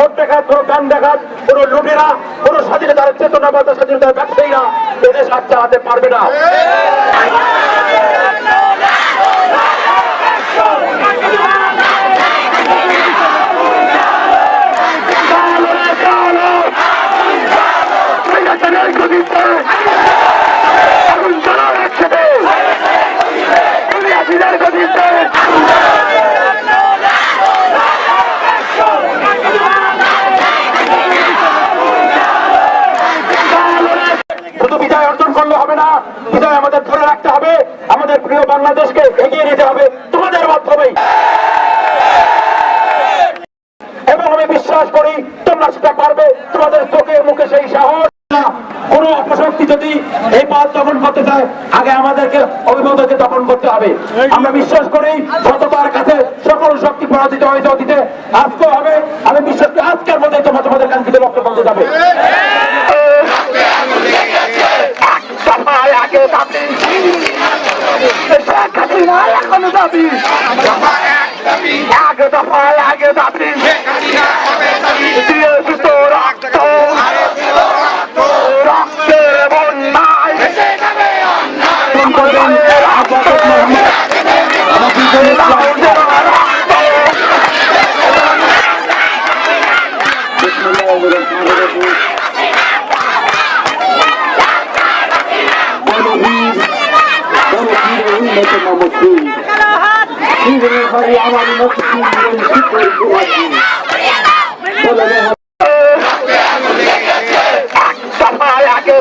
Vote দেখাত কোনো গান দেখাত কোনো লোকেরা কোনো স্বাধীনতার চেতনা বা স্বাধীনতার ব্যবসায়ীরা এদের হাত চালাতে পারবে না। না বিজয় আমাদের ধরে রাখতে হবে, আমাদের প্রিয় বাংলাদেশকে এগিয়ে নিতে হবে, তোমাদের মাধ্যমেই। এবং আমি বিশ্বাস করি, তোমরা সেটা পারবে, তোমাদের চোখে মুখে সেই সাহস। কোন অপশক্তি যদি এই পথ দখল করতে চায়, আগে আমাদেরকে অভিভাবককে দখল করতে হবে। আমরা বিশ্বাস করি যতবার কাছে সকল শক্তি পরাজিত হয়েছে অতীতে। আজকেও হবে, আমি বিশ্বাস করি, আজকের মধ্যে তোমার তোমাদের কাঙ্ক্ষিত লক্ষ্য পৌঁছে যাবে দফায় আগে দাবি। শেখ হাসিনা এখনও দাবি। আগে দফায় আগে দাবি। রক্ত রক্তের বন্যায়। কোন করবেন মুক্তি জীবনের ঘরে আমার মুক্তি জীবন আগে